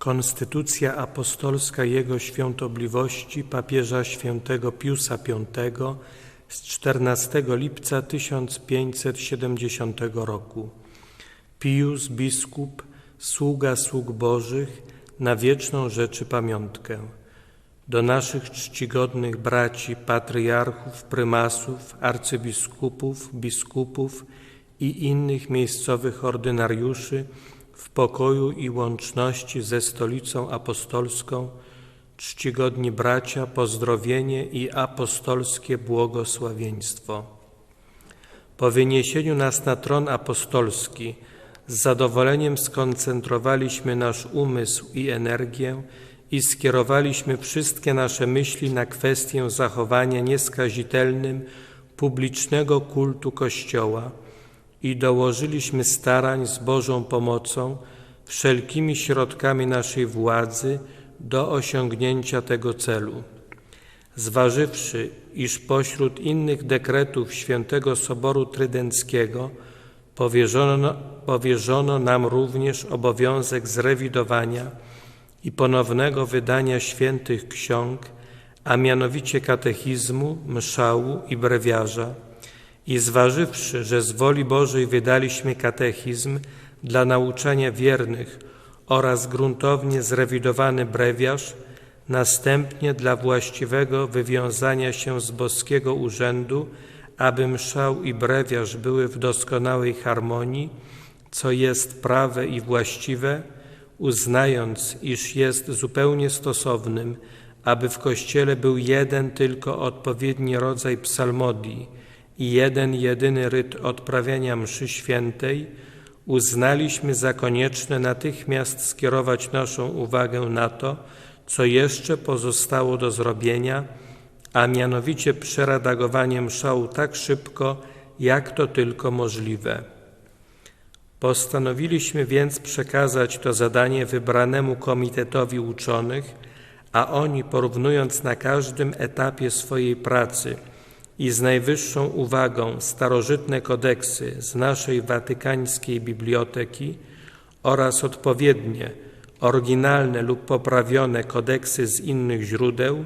Konstytucja apostolska Jego Świątobliwości papieża świętego Piusa V z 14 lipca 1570 roku. Pius biskup, sługa sług Bożych, na wieczną rzeczy pamiątkę. Do naszych czcigodnych braci, patriarchów, prymasów, arcybiskupów, biskupów i innych miejscowych ordynariuszy w pokoju i łączności ze Stolicą Apostolską, czcigodni bracia, pozdrowienie i apostolskie błogosławieństwo. Po wyniesieniu nas na tron apostolski z zadowoleniem skoncentrowaliśmy nasz umysł i energię i skierowaliśmy wszystkie nasze myśli na kwestię zachowania nieskazitelnym publicznego kultu Kościoła i dołożyliśmy starań z Bożą pomocą wszelkimi środkami naszej władzy do osiągnięcia tego celu. Zważywszy, iż pośród innych dekretów Świętego Soboru Trydenckiego powierzono, powierzono nam również obowiązek zrewidowania i ponownego wydania świętych ksiąg, a mianowicie katechizmu, mszału i brewiarza. I zważywszy, że z woli Bożej wydaliśmy katechizm dla nauczania wiernych oraz gruntownie zrewidowany brewiarz, następnie dla właściwego wywiązania się z boskiego urzędu, aby mszał i brewiarz były w doskonałej harmonii, co jest prawe i właściwe, uznając, iż jest zupełnie stosownym, aby w Kościele był jeden tylko odpowiedni rodzaj psalmodii i jeden jedyny ryt odprawiania mszy świętej, uznaliśmy za konieczne natychmiast skierować naszą uwagę na to, co jeszcze pozostało do zrobienia, a mianowicie przeredagowanie mszału tak szybko, jak to tylko możliwe. Postanowiliśmy więc przekazać to zadanie wybranemu komitetowi uczonych, a oni porównując na każdym etapie swojej pracy i z najwyższą uwagą starożytne kodeksy z naszej watykańskiej biblioteki oraz odpowiednie, oryginalne lub poprawione kodeksy z innych źródeł,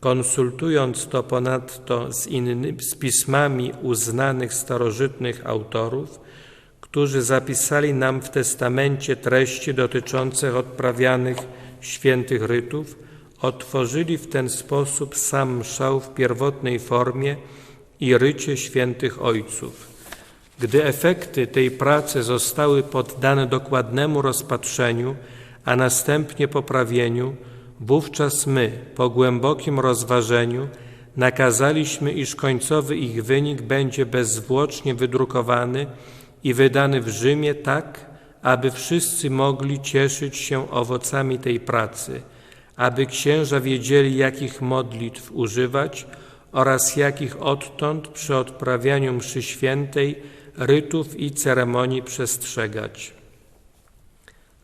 konsultując to ponadto z, innymi, z pismami uznanych starożytnych autorów, którzy zapisali nam w testamencie treści dotyczące odprawianych świętych rytów, otworzyli w ten sposób sam mszał w pierwotnej formie i rycie świętych ojców. Gdy efekty tej pracy zostały poddane dokładnemu rozpatrzeniu, a następnie poprawieniu, wówczas my, po głębokim rozważeniu, nakazaliśmy, iż końcowy ich wynik będzie bezzwłocznie wydrukowany i wydany w Rzymie tak, aby wszyscy mogli cieszyć się owocami tej pracy, aby księża wiedzieli, jakich modlitw używać oraz jakich odtąd przy odprawianiu mszy świętej, rytów i ceremonii przestrzegać.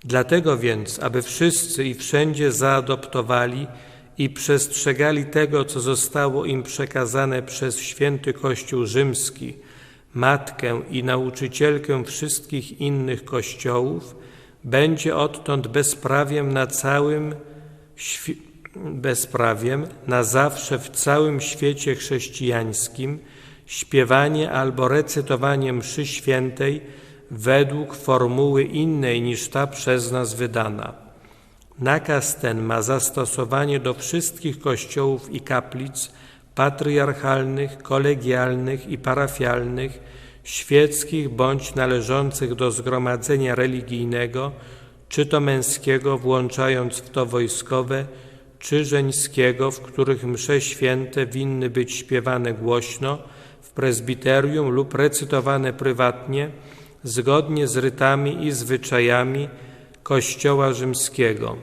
Dlatego więc, aby wszyscy i wszędzie zaadoptowali i przestrzegali tego, co zostało im przekazane przez święty Kościół rzymski, matkę i nauczycielkę wszystkich innych kościołów, będzie odtąd bezprawiem na całym bezprawiem na zawsze w całym świecie chrześcijańskim śpiewanie albo recytowanie mszy świętej według formuły innej niż ta przez nas wydana. Nakaz ten ma zastosowanie do wszystkich kościołów i kaplic patriarchalnych, kolegialnych i parafialnych, świeckich bądź należących do zgromadzenia religijnego, czy to męskiego, włączając w to wojskowe, czy żeńskiego, w których msze święte winny być śpiewane głośno, w prezbiterium lub recytowane prywatnie, zgodnie z rytami i zwyczajami Kościoła rzymskiego.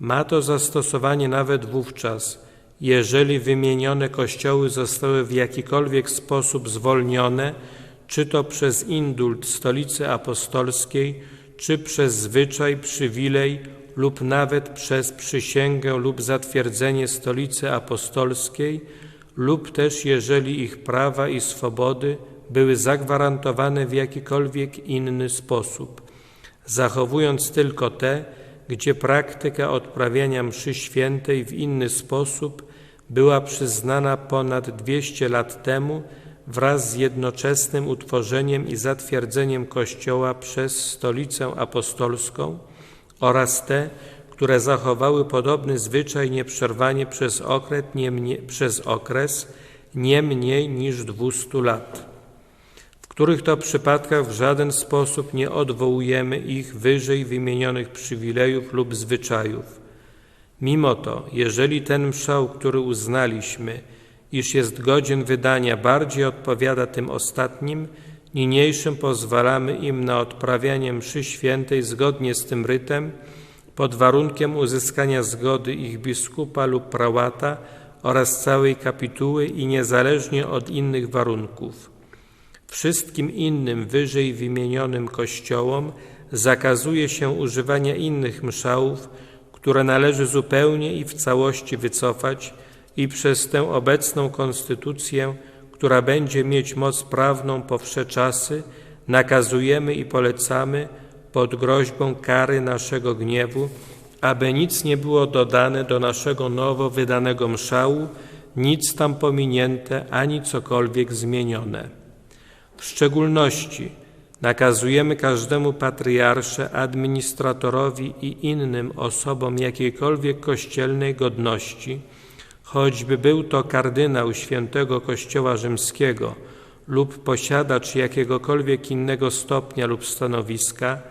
Ma to zastosowanie nawet wówczas, jeżeli wymienione kościoły zostały w jakikolwiek sposób zwolnione, czy to przez indult stolicy apostolskiej, czy przez zwyczaj, przywilej lub nawet przez przysięgę lub zatwierdzenie stolicy apostolskiej, lub też jeżeli ich prawa i swobody były zagwarantowane w jakikolwiek inny sposób, zachowując tylko te, gdzie praktyka odprawiania mszy świętej w inny sposób była przyznana ponad 200 lat temu wraz z jednoczesnym utworzeniem i zatwierdzeniem Kościoła przez Stolicę Apostolską oraz te, które zachowały podobny zwyczaj nieprzerwanie przez okres nie, mnie, przez okres nie mniej niż 200 lat, w których to przypadkach w żaden sposób nie odwołujemy ich wyżej wymienionych przywilejów lub zwyczajów. Mimo to, jeżeli ten mszał, który uznaliśmy, iż jest godzien wydania, bardziej odpowiada tym ostatnim, niniejszym pozwalamy im na odprawianie mszy świętej zgodnie z tym rytem, pod warunkiem uzyskania zgody ich biskupa lub prałata oraz całej kapituły i niezależnie od innych warunków. Wszystkim innym wyżej wymienionym kościołom zakazuje się używania innych mszałów, które należy zupełnie i w całości wycofać i przez tę obecną konstytucję, która będzie mieć moc prawną po wsze czasy, nakazujemy i polecamy pod groźbą kary naszego gniewu, aby nic nie było dodane do naszego nowo wydanego mszału, nic tam pominięte, ani cokolwiek zmienione. W szczególności nakazujemy każdemu patriarsze, administratorowi i innym osobom jakiejkolwiek kościelnej godności, choćby był to kardynał świętego Kościoła Rzymskiego lub posiadacz jakiegokolwiek innego stopnia lub stanowiska,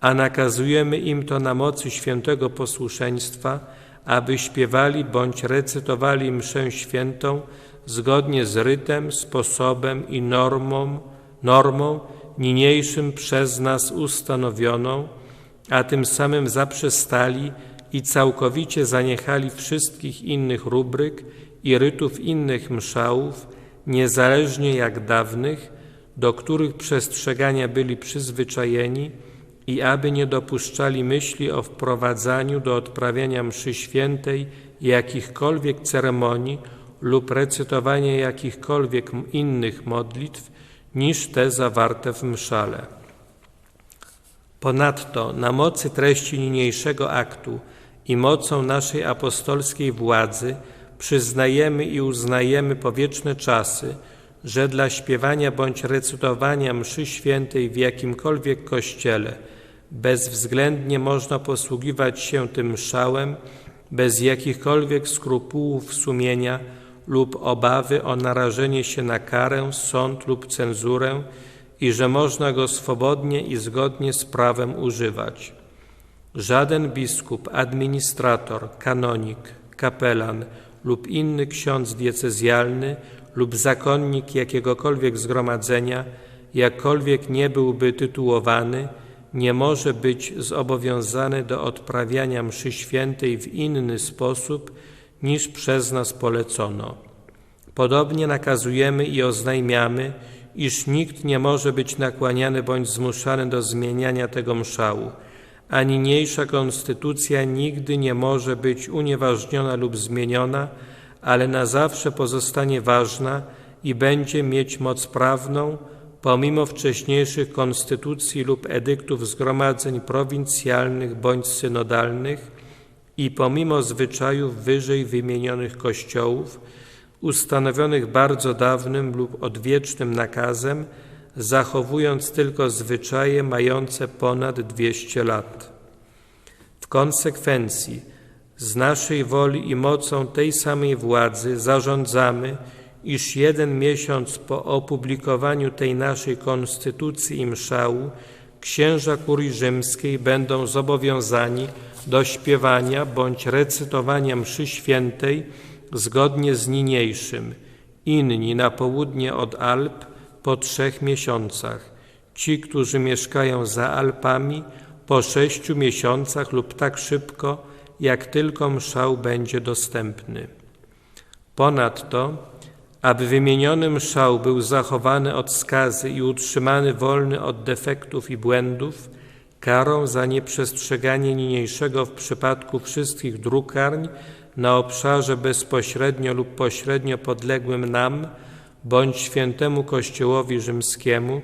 a nakazujemy im to na mocy świętego posłuszeństwa, aby śpiewali bądź recytowali mszę świętą zgodnie z rytem, sposobem i normą, normą niniejszym przez nas ustanowioną, a tym samym zaprzestali i całkowicie zaniechali wszystkich innych rubryk i rytów innych mszałów, niezależnie jak dawnych, do których przestrzegania byli przyzwyczajeni i aby nie dopuszczali myśli o wprowadzaniu do odprawiania mszy świętej jakichkolwiek ceremonii lub recytowania jakichkolwiek innych modlitw niż te zawarte w mszale. Ponadto na mocy treści niniejszego aktu i mocą naszej apostolskiej władzy przyznajemy i uznajemy powieczne czasy, że dla śpiewania bądź recytowania mszy świętej w jakimkolwiek kościele bezwzględnie można posługiwać się tym mszałem bez jakichkolwiek skrupułów sumienia lub obawy o narażenie się na karę, sąd lub cenzurę i że można go swobodnie i zgodnie z prawem używać. Żaden biskup, administrator, kanonik, kapelan lub inny ksiądz diecezjalny lub zakonnik jakiegokolwiek zgromadzenia, jakkolwiek nie byłby tytułowany, nie może być zobowiązany do odprawiania mszy świętej w inny sposób niż przez nas polecono. Podobnie nakazujemy i oznajmiamy, iż nikt nie może być nakłaniany bądź zmuszany do zmieniania tego mszału, a niniejsza konstytucja nigdy nie może być unieważniona lub zmieniona, ale na zawsze pozostanie ważna i będzie mieć moc prawną, pomimo wcześniejszych konstytucji lub edyktów zgromadzeń prowincjalnych bądź synodalnych i pomimo zwyczajów wyżej wymienionych kościołów, ustanowionych bardzo dawnym lub odwiecznym nakazem, zachowując tylko zwyczaje mające ponad 200 lat. W konsekwencji z naszej woli i mocą tej samej władzy zarządzamy, iż jeden miesiąc po opublikowaniu tej naszej konstytucji i mszału księża kurii rzymskiej będą zobowiązani do śpiewania bądź recytowania mszy świętej zgodnie z niniejszym, inni na południe od Alp po trzech miesiącach, ci, którzy mieszkają za Alpami po sześciu miesiącach lub tak szybko, jak tylko mszał będzie dostępny. Ponadto aby wymieniony mszał był zachowany od skazy i utrzymany wolny od defektów i błędów, karą za nieprzestrzeganie niniejszego w przypadku wszystkich drukarń na obszarze bezpośrednio lub pośrednio podległym nam bądź świętemu Kościołowi rzymskiemu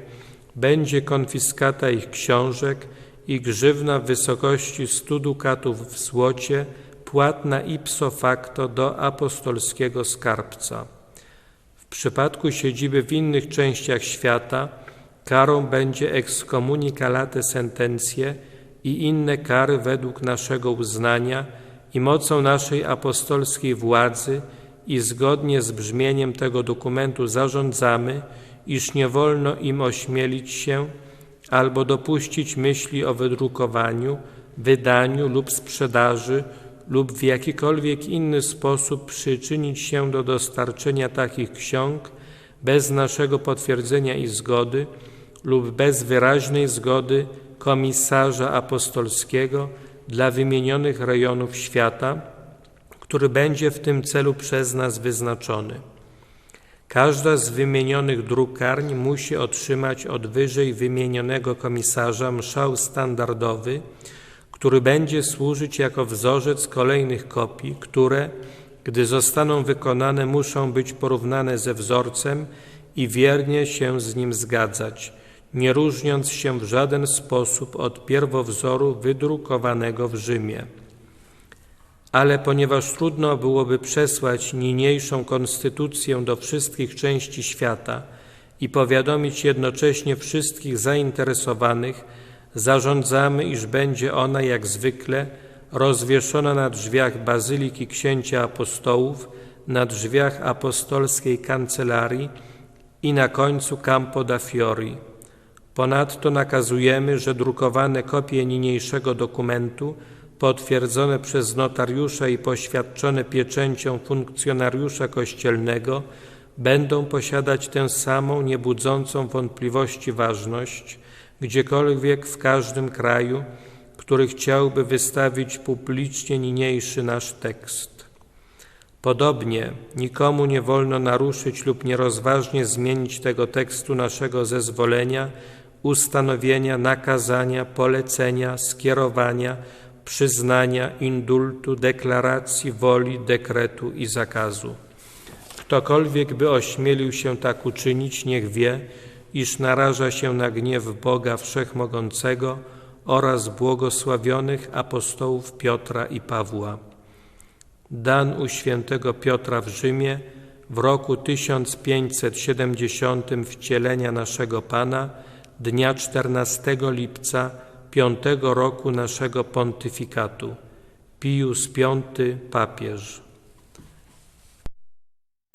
będzie konfiskata ich książek i grzywna w wysokości stu dukatów w złocie, płatna ipso facto do apostolskiego skarbca. W przypadku siedziby w innych częściach świata karą będzie excommunica late sentencje i inne kary według naszego uznania i mocą naszej apostolskiej władzy i zgodnie z brzmieniem tego dokumentu zarządzamy, iż nie wolno im ośmielić się albo dopuścić myśli o wydrukowaniu, wydaniu lub sprzedaży lub w jakikolwiek inny sposób przyczynić się do dostarczenia takich ksiąg bez naszego potwierdzenia i zgody lub bez wyraźnej zgody komisarza apostolskiego dla wymienionych rejonów świata, który będzie w tym celu przez nas wyznaczony. Każda z wymienionych drukarni musi otrzymać od wyżej wymienionego komisarza mszał standardowy, który będzie służyć jako wzorzec kolejnych kopii, które, gdy zostaną wykonane, muszą być porównane ze wzorcem i wiernie się z nim zgadzać, nie różniąc się w żaden sposób od pierwowzoru wydrukowanego w Rzymie. Ale ponieważ trudno byłoby przesłać niniejszą konstytucję do wszystkich części świata i powiadomić jednocześnie wszystkich zainteresowanych, zarządzamy, iż będzie ona jak zwykle rozwieszona na drzwiach Bazyliki Księcia Apostołów, na drzwiach apostolskiej kancelarii i na końcu Campo da Fiori. Ponadto nakazujemy, że drukowane kopie niniejszego dokumentu, potwierdzone przez notariusza i poświadczone pieczęcią funkcjonariusza kościelnego, będą posiadać tę samą, niebudzącą wątpliwości ważność, gdziekolwiek w każdym kraju, który chciałby wystawić publicznie niniejszy nasz tekst. Podobnie nikomu nie wolno naruszyć lub nierozważnie zmienić tego tekstu naszego zezwolenia, ustanowienia, nakazania, polecenia, skierowania, przyznania, indultu, deklaracji, woli, dekretu i zakazu. Ktokolwiek by ośmielił się tak uczynić, niech wie, iż naraża się na gniew Boga Wszechmogącego oraz błogosławionych apostołów Piotra i Pawła. Dan u świętego Piotra w Rzymie w roku 1570 wcielenia naszego Pana, dnia 14 lipca piątego roku naszego pontyfikatu. Pius V papież.